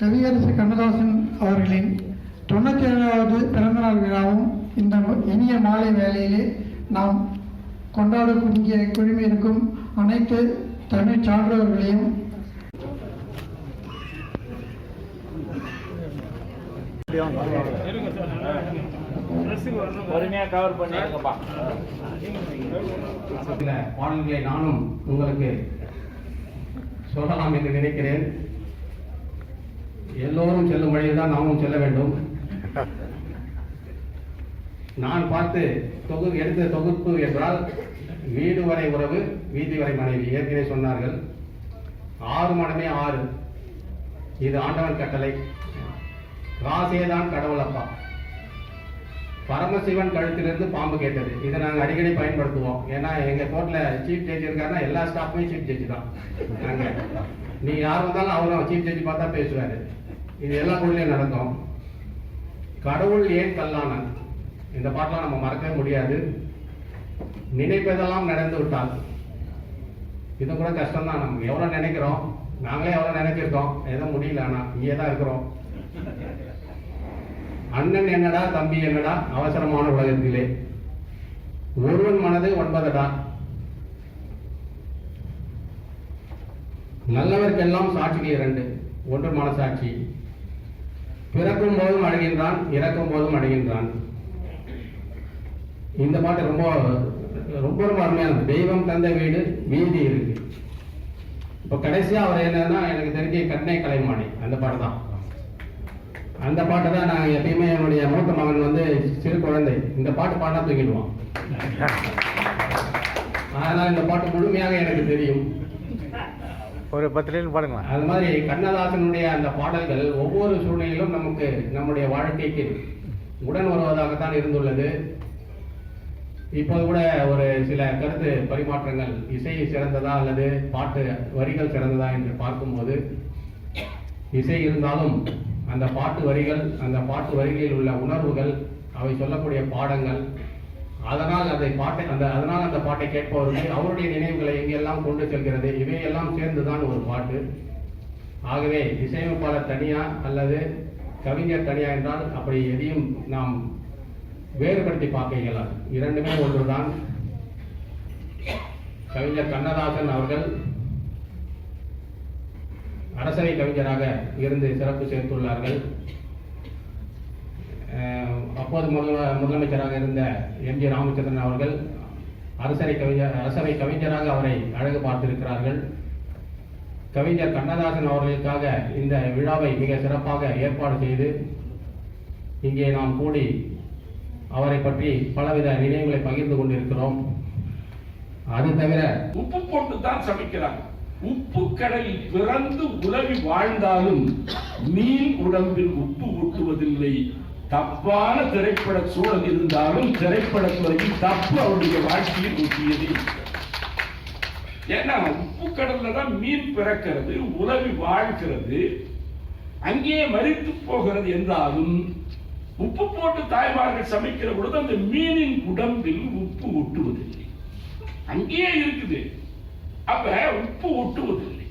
கவியரசு கண்ணதாசன் அவர்களின் தொண்ணூற்றி ஏழாவது பிறந்தநாள் விழாவும் இந்த இனிய மாலை வேளையிலே நாம் கொண்டாடக்கூடிய குழுமி இருக்கும் அனைத்து தமிழ் சில பாடல்களை நானும் உங்களுக்கு சொல்லலாம் என்று நினைக்கிறேன். எல்லோரும் செல்லும் வழியில் தான் நாமும் செல்ல வேண்டும். நான் பார்த்து தொகு எடுத்த தொகுப்பு என்றால் வீடு வரை உறவு வீதி வரை மனைவி. ஏற்கனவே சொன்னார்கள். ஆறு மடமே ஆறு. இது ஆண்டவன் கட்டளை. ராசேதான் கடவுளப்பா பரமசிவன் கழுத்திலிருந்து பாம்பு கேட்டது. இதை நாங்கள் அடிக்கடி பயன்படுத்துவோம். ஏன்னா எங்கள் கோர்ட்டில் சீஃப் ஜட்ஜ் இருக்காருன்னா எல்லா ஸ்டாஃப்மே சீஃப் ஜட்ஜ் தான். நாங்கள் நீ யார் வந்தாலும் அவரும் சீஃப் ஜட்ஜ் பார்த்தா பேசுவார். இது எல்லா ஊர்லேயும் நடக்கும். கடவுள் ஏன் கல்லானன் இந்த பாட்டெல்லாம் நம்ம மறக்கவே முடியாது. நினைப்பதெல்லாம் நடந்து விட்டால் இது கூட கஷ்டம் தான் நமக்கு எவ்வளோ நினைக்கிறோம்? நாங்களே எவ்வளோ நினைச்சிருக்கோம். எதுவும் முடியல ஆனால் இங்கே தான் இருக்கிறோம். அண்ணன் என்னடா தம்பி என்னடா? அவசரமான உலகத்திலே. ஒருவன் மனது ஒன்பதடா? நல்லவர்க்கெல்லாம் சாட்சிகள் இரண்டு. ஒன்று மனசாட்சி பிறக்கும் போதும் அடைகின்றான் இறக்கும் போதும் அடைகின்றான். இந்த பாட்டு ரொம்ப ரொம்ப ரொம்ப அருமையான தெய்வம் தந்த வீடு வீதி இருக்கு. இப்ப கடைசியா அவர் என்னன்னா எனக்கு தெரிஞ்ச கண்ணை கலைமானி அந்த பாட்டு தான் அந்த பாட்டு தான் நான் எப்பயுமே என்னுடைய மூத்த மகன் வந்து சிறு குழந்தை இந்த பாட்டு பாடினா தூக்கிடுவான் அதனால இந்த பாட்டு முழுமையாக எனக்கு தெரியும். ஒரு பத்து லைன் பாடுங்களா அது மாதிரி கண்ணதாசனுடைய அந்த பாடல்கள் ஒவ்வொரு சூழ்நிலையிலும் நமக்கு நம்முடைய வாழ்க்கைக்கு உடன் வருவதாகத்தான் இருந்துள்ளது. இப்போது கூட ஒரு சில கருத்து பரிமாற்றங்கள் இசை சிறந்ததா அல்லது பாட்டு வரிகள் சிறந்ததா என்று பார்க்கும்போது இசை இருந்தாலும் அந்த பாட்டு வரிகள் அந்த பாட்டு வரிகளில் உள்ள உணர்வுகள் அவை சொல்லக்கூடிய பாடங்கள் அதனால் அதை பாட்டை அந்த அதனால் அந்த பாட்டை கேட்பவர்களை அவருடைய நினைவுகளை எங்கெல்லாம் கொண்டு செல்கிறது? இவையெல்லாம் சேர்ந்துதான் ஒரு பாட்டு. ஆகவே இசையமைப்பாளர் தனியா அல்லது கவிஞர் தனியா என்றால் அப்படி எதையும் நாம் வேறுபடுத்தி பார்க்க இயலாது. இரண்டுமே ஒன்றுதான். கவிஞர் கண்ணதாசன் அவர்கள் அரசனை கவிஞராக இருந்து சிறப்பு சேர்த்துள்ளார்கள். அப்போது முதல முதலமைச்சராக இருந்த எம் ஜி ராமச்சந்திரன் அவர்கள் அரசரை கவிஞர் அரசவை கவிஞராக அவரை அழகு பார்த்திருக்கிறார்கள். கவிஞர் கண்ணதாசன் அவர்களுக்காக இந்த விழாவை மிக சிறப்பாக ஏற்பாடு செய்து இங்கே நாம் கூடி அவரை பற்றி பலவித நினைவுகளை பகிர்ந்து கொண்டிருக்கிறோம். அது தவிர உப்பு போட்டு தான் சமைக்கிறாங்க. உப்பு கடலில் பிறந்து உலவி வாழ்ந்தாலும் மீன் உடம்பில் உப்பு ஊட்டுவதில்லை. தப்பான திரைப்பட சூழல் இருந்தாலும் திரைப்படத்துறையில் தப்பு அவருடைய வாழ்க்கையில் ஊட்டியது ஏன்னா உப்பு கடல்ல தான் மீன் பிறக்கிறது உலவி வாழ்கிறது. அங்கேயே மறித்து போகிறது என்றாலும் உப்பு போட்டு தாய்மார்கள் சமைக்கிற பொழுது அந்த மீனின் உடம்பில் உப்பு ஒட்டுவதில்லை அங்கேயே இருக்குது. அப்ப உப்பு ஒட்டுவதில்லை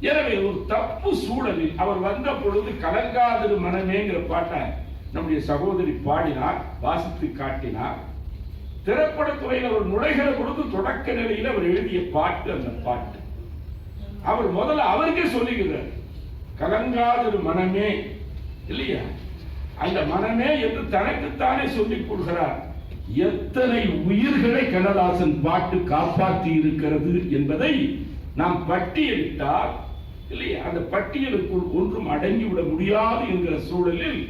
எனவே ஒரு தப்பு சூழலில் அவர் வந்த பொழுது கலங்காதிரு மனமேங்கிற பாட்டை நம்முடைய சகோதரி பாடினார் வாசித்து காட்டினார். திரைப்படத்துறையில் அவர் நுழைகிற பொழுது தொடக்க நிலையில் அவர் எழுதிய பாட்டு அந்த பாட்டு. அவர் முதல்ல அவருக்கே சொல்லுகிறார் கலங்காதொரு மனமே இல்லையா? அந்த மனமே என்று தனக்குத்தானே சொல்லிக் கொள்கிறார் எத்தனை உயிர்களை கண்ணதாசன் பாட்டு காப்பாற்றி இருக்கிறது என்பதை நாம் பட்டியலிட்டால் இல்லையா? அந்த பட்டியலுக்குள் ஒன்றும் அடங்கிவிட முடியாது என்கிற சூழலில்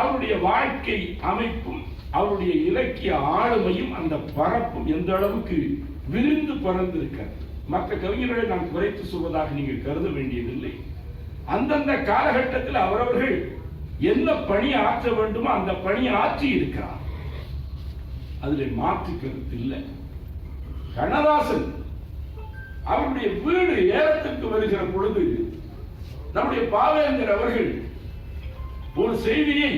அவருடைய வாழ்க்கை அமைப்பும் அவருடைய இலக்கிய ஆளுமையும் அந்த பரப்பும் எந்த அளவுக்கு விரிந்து பறந்திருக்கிறது மற்ற கவிஞர்களை நான் குறைத்து சொல்வதாக நீங்கள் கருத வேண்டியதில்லை. அந்தந்த காலகட்டத்தில் அவரவர்கள் என்ன பணி ஆற்ற வேண்டுமோ அந்த பணியை ஆற்றி இருக்கிறார். அதுல மாற்று கருத்து இல்லை. கண்ணதாசன் அவருடைய வீடு ஏறத்துக்கு வருகிற பொழுது நம்முடைய பாவேந்தர் அவர்கள் ஒரு செய்தியை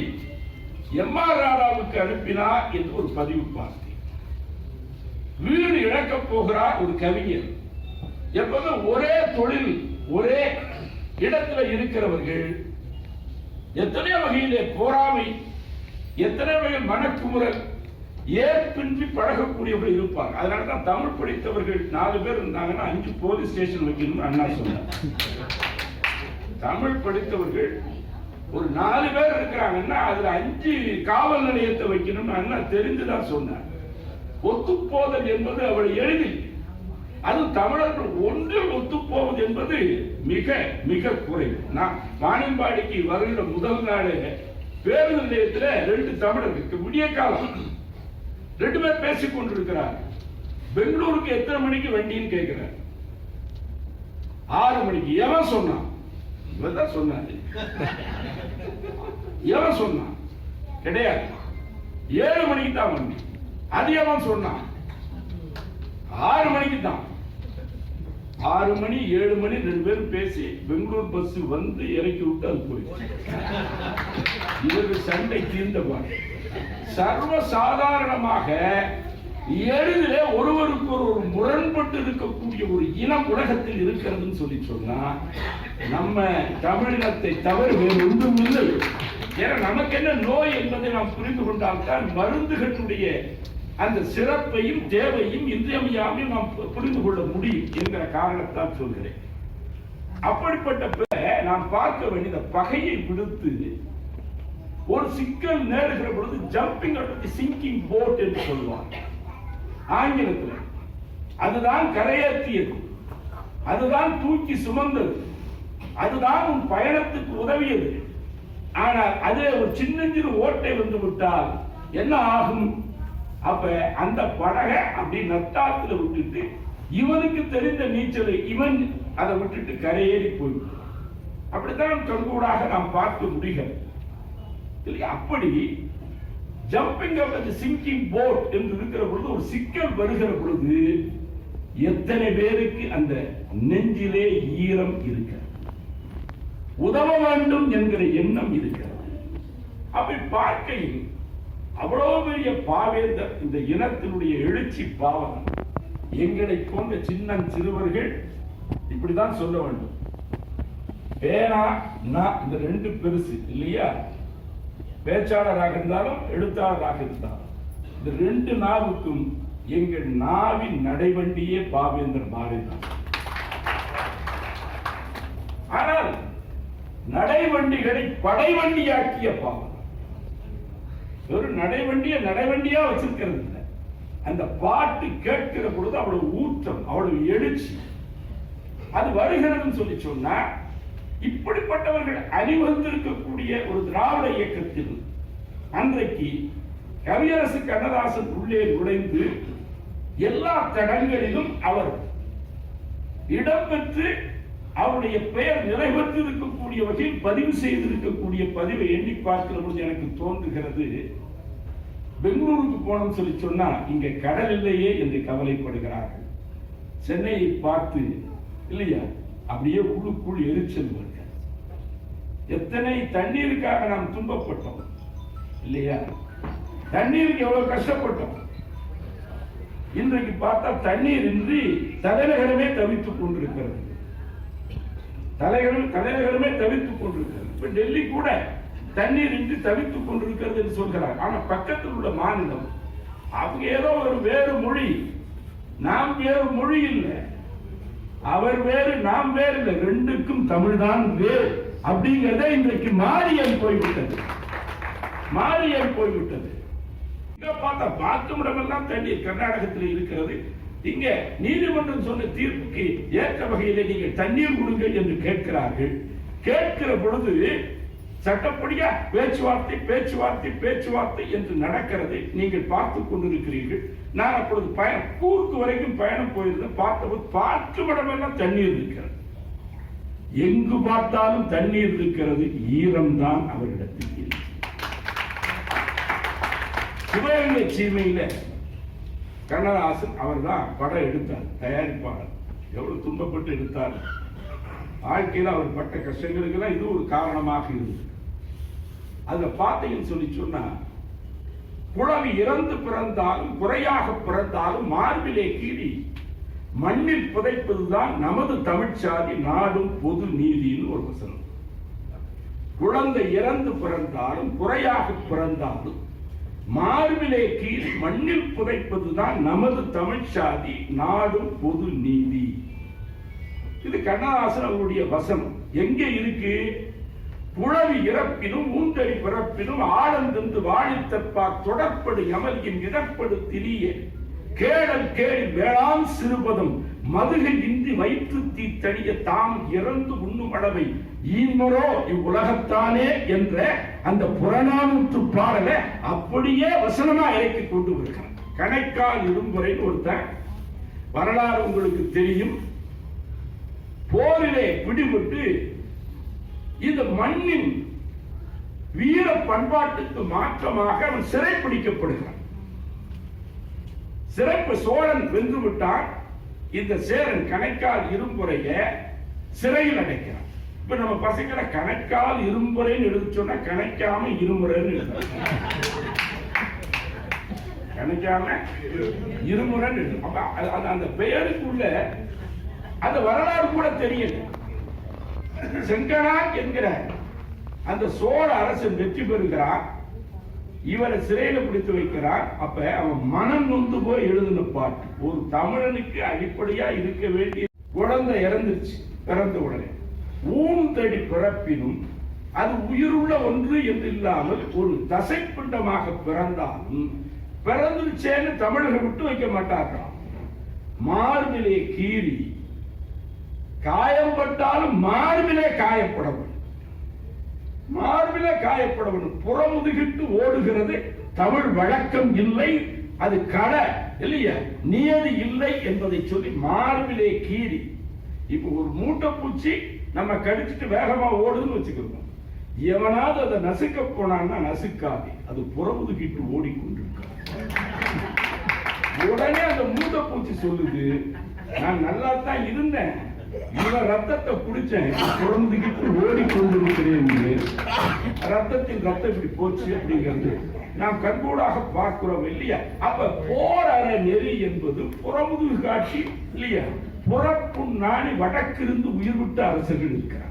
எம் ஆர் ராதாவுக்கு அனுப்பினார் என்று ஒரு பதிவு பார்த்தேன். வீடு இழக்கப் போகிறார் ஒரு கவிஞர். எப்போது ஒரே தொழில் ஒரே இடத்துல இருக்கிறவர்கள் எத்தனை வகையிலே போராமை எத்தனை வகையில் மனக்குமுறல் ஏற்பின்றி பழகக்கூடியவர்கள் இருப்பாங்க. அதனால தான் தமிழ் படித்தவர்கள் நாலு பேர் இருந்தாங்கன்னா அஞ்சு போலீஸ் ஸ்டேஷன் வைக்கணும்னு அண்ணா சொன்னார். தமிழ் படித்தவர்கள் ஒரு நாலு பேர் இருக்கிறாங்கன்னா அதுல அஞ்சு காவல் நிலையத்தை வைக்கணும்னு அண்ணா தெரிஞ்சுதான் சொன்னார். ஒத்துப்போதல் என்பது அவள் எளிதில் அது தமிழர்கள் ஒன்றில் ஒத்துப்போவது என்பது மிக மிக குறைவு. நான் வாணியம்பாடிக்கு வருகிற முதல் நாளே பேருந்து நிலையத்துல ரெண்டு தமிழருக்கு விடிய காலம். ரெண்டு பேர் பேசிக் கொண்டிருக்கிறார் பெங்களூருக்கு எத்தனை மணிக்கு வண்டின்னு கேட்கிறார். ஆறு மணிக்கு. எவன் சொன்னான்? இவன் தான் சொன்னாரு. எவன் சொன்னான் கிடையாது. ஏழு மணிக்கு தான் வண்டி அது எவன் சொன்னான்? ஆறு மணிக்கு தான். ஆறு மணி ஏழு மணி ரெண்டு பேரும் பேசி பெங்களூர் பஸ் வந்து இறக்கி விட்டு அது போயிடுச்சு. இவருக்கு சண்டை தீர்ந்தபாடு சர்வ சாதாரணமாக எளிதிலே ஒருவருக்கு ஒருவர் முரண்பட்டு இருக்கக்கூடிய ஒரு இனம் உலகத்தில் இருக்கிறதுன்னு சொல்லி சொன்னா நம்ம தமிழினத்தை தவிர வேறு ஒன்றும் இல்லை ஏன்னா நமக்கு என்ன நோய் என்பதை நாம் புரிந்து கொண்டால்தான் மருந்துகளுடைய அந்த சிறப்பையும் தேவையும் இன்றியமையாமையும் நாம் பு- புரிந்து கொள்ள முடியும் என்கிற காரணத்தால் சொல்கிறேன். அப்படிப்பட்ட நாம் பார்க்க வேண்டிய பகையை விடுத்து ஒரு சிக்கல் நேருகிற பொழுது ஜம்பிங் சிங்கிங் போட் என்று சொல்லுவாங்க ஆங்கிலத்தில். அதுதான் கரையேற்றியது. அதுதான் தூக்கி சுமந்தது. அதுதான் உன் பயணத்துக்கு உதவியது. ஆனால் அதே ஒரு சின்னஞ்சிறு ஓட்டை வந்து விட்டால் என்ன ஆகும்? அப்ப அந்த படகை அப்படி நட்டாத்துல விட்டுட்டு இவனுக்கு தெரிந்த நீச்சலை இவன் அதை விட்டுட்டு கரையேறி போய்விடும். அப்படித்தான் கண்கூடாக நாம் பார்க்க முடிகிறது. இல்லையா? அப்படி ஜம்பிங் அவுட் சிங்கிங் போட் என்று இருக்கிற பொழுது ஒரு சிக்கல் வருகிற பொழுது எத்தனை பேருக்கு அந்த நெஞ்சிலே ஈரம் இருக்கிறது உதவ வேண்டும் என்கிற எண்ணம் இருக்கிறது. அப்படி பார்க்கையில் அவ்வளவு பெரிய பாவேந்தர் இந்த இனத்தினுடைய எழுச்சி பாவம். எங்களை போன்ற சின்ன சிறுவர்கள் இப்படிதான் சொல்ல வேண்டும். பேனா நான் இந்த ரெண்டு பெருசு இல்லையா? பேச்சாளராக இருந்தாலும் எழுத்தாளராக இருந்தாலும் இந்த ரெண்டு நாவுக்கும் எங்கள் நாவின் நடைவண்டியே பாவேந்தர் பாரதிதான் ஆனால் நடைவண்டிகளை படைவண்டியாக்கிய பாவம். ஒரு நடைவண்டிய நடைவண்டியா வச்சிருக்கிறது இல்லை. அந்த பாட்டு கேட்கிற பொழுது அவ்வளவு ஊற்றம் அவ்வளவு எழுச்சி. அது வருகிறதுன்னு சொல்லி சொன்னா இப்படிப்பட்டவர்கள் அணிவகுத்திருக்கக்கூடிய ஒரு திராவிட இயக்கத்தில் அன்றைக்கு கவியரசு கண்ணதாசன் உள்ளே நுழைந்து எல்லா தடங்களிலும் அவர் இடம்பெற்று அவருடைய பெயர் நிறைவேற்றி இருக்கக்கூடிய வகையில் பதிவு செய்திருக்கக்கூடிய பதிவை எண்ணி பார்க்கிற பொழுது எனக்கு தோன்றுகிறது. பெங்களூருக்கு போனோம்னு சொல்லி சொன்னா இங்க கடல் இல்லையே என்று கவலைப்படுகிறார்கள். சென்னையை பார்த்து இல்லையா அப்படியே உள்ளுக்குள் எரிச்சல் வருகிறது எத்தனை தண்ணீருக்காக நாம் துன்பப்பட்டோம் இல்லையா? தண்ணீருக்கு எவ்வளவு கஷ்டப்பட்டோம். இன்றைக்கு பார்த்தா தண்ணீர் இன்றி தலைநகரமே தவித்துக் கொண்டிருக்கிறது. தலைகளும் தலைநகரமே தவித்துக் கொண்டிருக்கிறது. இப்ப டெல்லி கூட தண்ணீர் இன்றி தவித்துக் கொண்டிருக்கிறது என்று சொல்கிறார் ஆனா பக்கத்தில் உள்ள மாநிலம் அவங்க ஏதோ ஒரு வேறு மொழி. நாம் வேறு மொழி இல்லை. அவர் வேறு நாம் வேறு இல்லை. ரெண்டுக்கும் தமிழ்தான் வேறு. அப்படிங்கிறத இன்றைக்கு மாரியம் போய்விட்டது. மாரியம் போய்விட்டது. பார்த்தா பாத்ரூம் இடமெல்லாம் தண்ணீர் கர்நாடகத்தில் இருக்கிறது. இங்க நீதிமன்றம் சொன்ன தீர்ப்புக்கு ஏற்ற வகையில நீங்க தண்ணீர் கொடுங்க என்று கேட்கிறார்கள். கேட்கிற பொழுது சட்டப்படியா பேச்சுவார்த்தை பேச்சுவார்த்தை பேச்சுவார்த்தை என்று நடக்கிறது நீங்கள் பார்த்து கொண்டிருக்கிறீர்கள். நான் அப்பொழுது பயணம் கூர்க்கு வரைக்கும் பயணம் போயிருந்தேன். பார்த்தபோது பார்த்து விடமெல்லாம் தண்ணீர் இருக்கிறது. எங்கு பார்த்தாலும் தண்ணீர் இருக்கிறது. ஈரம்தான் அவரிடத்தில் இல்லை சிவகங்கை சீமையில கண்ணதாசன் அவர் தான் படம் எடுத்தார் தயாரிப்பாளர். எவ்வளவு துன்பப்பட்டு எடுத்தார். வாழ்க்கையில் அவர் பட்ட கஷ்டங்களுக்கெல்லாம் இது ஒரு காரணமாக இருந்தது. அதுல பார்த்தீங்கன்னு சொல்லி சொன்னா குழவி இறந்து பிறந்தாலும் குறையாக பிறந்தாலும் மார்பிலே கீறி மண்ணில் புதைப்பதுதான் நமது தமிழ்ச்சாதி நாடும் பொது நீதின்னு ஒரு வசனம். குழந்தை இறந்து பிறந்தாலும் குறையாக பிறந்தாலும் மார்பிலே கீழ் மண்ணில் புதைப்பதுதான் நமது தமிழ்ச்சாதி நாடும் பொது நீதி. இது கண்ணதாசன் அவருடைய வசனம். எங்கே இருக்கு? புலவி இறப்பினும் ஊந்தடி பிறப்பினும் ஆழந்தந்து வாழித்தப்பா தொடர்படு எமல்கின் இடப்படு திரிய. கேடல் கேள் வேளாண் சிறுபதம் மதுகை இன்றி வைத்து தடிய தாம் இறந்து உண்ணும் அளவை ஈமரோ இவ்வுலகத்தானே என்ற அந்த புறநானூற்று பாடலை அப்படியே வசனமா இறக்கி கொண்டு வருகிறார் கணைக்கால் இரும்புரைன்னு ஒருத்தன் வரலாறு உங்களுக்கு தெரியும். போரிலே பிடிபட்டு இந்த மண்ணின் வீர பண்பாட்டுக்கு மாற்றமாக அவன் சிறைப்பிடிக்கப்படுகிறான். சிறப்பு சோழன் வென்று விட்டான். இந்த சேரன் கணைக்கால் இரும்புறைய சிறையில் அடைக்கிறான். இப்ப நம்ம பசங்களை கணக்கால் இருமுறைன்னு எழுத சொன்னா கணக்காம இருமுறைன்னு எழுதுறாங்க கணக்காம இருமுறைன்னு எழுதும் அப்ப அது- அந்த பெயருக்குள்ள அந்த வரலாறு கூட தெரியல. செங்கனா என்கிற அந்த சோழ அரசன் வெற்றி பெறுகிறான். இவரை சிறையில பிடித்து வைக்கிறான். அப்ப அவன் மனம் நொந்து போய் எழுதின பாட்டு. ஒரு தமிழனுக்கு அடிப்படையா இருக்க வேண்டிய குழந்தை இறந்துருச்சு பிறந்த உடனே. ஊந்தடி பிறப்பினும் அது உயிருள்ள ஒன்று என்று இல்லாமல் ஒரு தசை பிண்டமாக பிறந்தாலும் பிறந்துருச்சேன்னு தமிழர்கள் விட்டு வைக்க மாட்டார்களாம். மார்பிலே கீறி காயம்பட்டாலும் மார்பிலே காயப்படவன் மார்பிலே காயப்படவன் புறமுதுகிட்டு ஓடுகிறது தமிழ் வழக்கம் இல்லை அது கடை இல்லையா? நியதி இல்லை என்பதை சொல்லி மார்பிலே கீறி. இப்ப ஒரு மூட்டை பூச்சி நம்ம கடிச்சிட்டு வேகமா ஓடுதுன்னு வச்சுக்கிறோம் எவனாவது அதை நசுக்க போனான்னா நசுக்காது. அது புறமுதுகிட்டு ஓடிக்கொண்டிருக்கிறது உடனே அந்த மூத்த பூச்சி சொல்லுது நான் நல்லா தான் இருந்தேன். இவன் ரத்தத்தை குடிச்சேன். புறந்துகிட்டு ஓடிக்கொண்டிருக்கிறேன். ரத்தத்தில் ரத்தத்தின் ரத்தம் இப்படி போச்சு அப்படிங்கிறது நாம் கண்கூடாக பார்க்கிறோம் இல்லையா? அப்ப போர் நெறி என்பது புறமுதுகு காட்சி இல்லையா? புறப்பும் நாணி வடக்கிருந்து உயிர் விட்டு அரசர்கள் இருக்கிறார்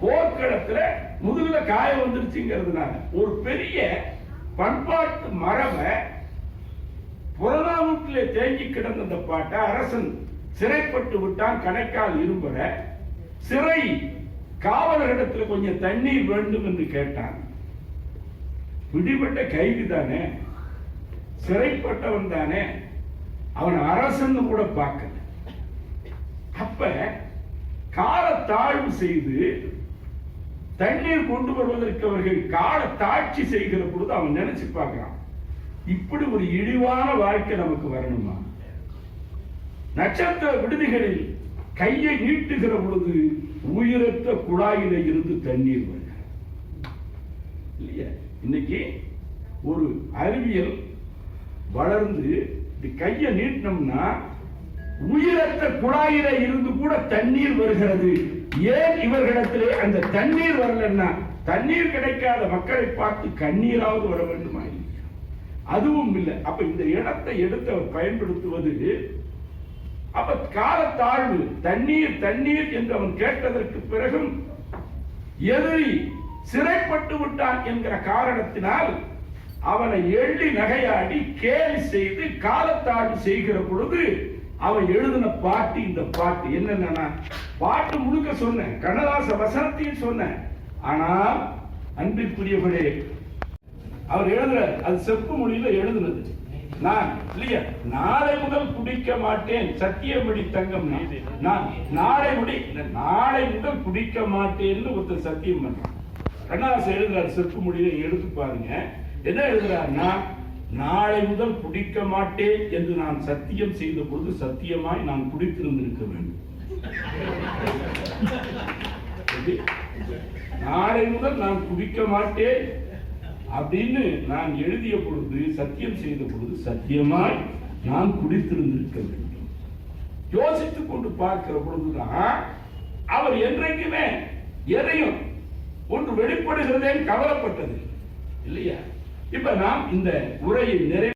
போர்க்களத்துல முதுகுல காய வந்துருச்சுங்கிறதுனால ஒரு பெரிய பண்பாட்டு மரபை புறநாமூட்டிலே தேங்கி கிடந்த அந்த பாட்டை அரசன் சிறைப்பட்டு விட்டான் கணைக்கால் இரும்புற சிறை காவலரிடத்துல கொஞ்சம் தண்ணீர் வேண்டும் என்று கேட்டான். பிடிபட்ட கைதி தானே சிறைப்பட்டவன் தானே அவன் அரசன் கூட பார்க்க அப்ப கால தாழ்வு செய்து தண்ணீர் கொண்டு வருவதற்கு அவர்கள் கால தாட்சி செய்கிற பொழுது அவன் நினைச்சு பார்க்கிறான். இப்படி ஒரு இழிவான வாழ்க்கை நமக்கு வரணுமா? நட்சத்திர விடுதிகளில் கையை நீட்டுகிற பொழுது உயிரற்ற குழாயில இருந்து தண்ணீர் வருகிறது. இல்லையா? இன்னைக்கு ஒரு அறிவியல் வளர்ந்து கையை நீட்டினோம்னா உயிரற்ற குழாயில இருந்து கூட தண்ணீர் வருகிறது ஏன் இவர்களிடத்திலே அந்த தண்ணீர் வரலன்னா தண்ணீர் கிடைக்காத மக்களை பார்த்து கண்ணீராவது வர வேண்டுமா இல்லையா? அதுவும் இல்லை அப்ப இந்த இடத்தை எடுத்து அவர் பயன்படுத்துவது அப்ப காலத்தாழ்வு தண்ணீர் தண்ணீர் என்று அவன் கேட்டதற்கு பிறகும் எதிரி சிறைப்பட்டு விட்டான் என்கிற காரணத்தினால் அவனை எள்ளி நகையாடி கேலி செய்து காலத்தாழ்வு செய்கிற பொழுது அவன் எழுதின பாட்டு இந்த பாட்டு என்னன்னா பாட்டு முழுக்க சொன்னேன். கண்ணதாச வசனத்தையும் சொன்னேன். ஆனா அன்பிற்குரியவர்களே அவர் எழுதுற அது செப்பு மொழியில எழுதுனது. நான் இல்லையா நாளை முதல் குடிக்க மாட்டேன். சத்தியமணி தங்கம் நான். நாளை முடி நாளை முதல் குடிக்க மாட்டேன்னு ஒருத்தர் சத்தியம் பண்றான். கண்ணதாசன் எழுதுறாரு செப்பு மொழியில எழுத்து பாருங்க. என்ன எழுதுறாருன்னா நாளை முதல் குடிக்க மாட்டேன் என்று நான் சத்தியம் செய்த பொழுது சத்தியமாய் நான் குடித்திருந்திருக்க வேண்டும். நாளை முதல் நான் குடிக்க மாட்டேன் அப்படின்னு நான் எழுதிய பொழுது சத்தியம் செய்த பொழுது சத்தியமாய் நான் குடித்திருந்திருக்க வேண்டும். யோசித்துக் கொண்டு பார்க்கிற பொழுதுதான் அவர் என்றைக்குமே எதையும் ஒன்று வெளிப்படுகிறதே கவலைப்பட்டது இல்லையா? இப்ப நாம் இந்த உரையை நிறைவு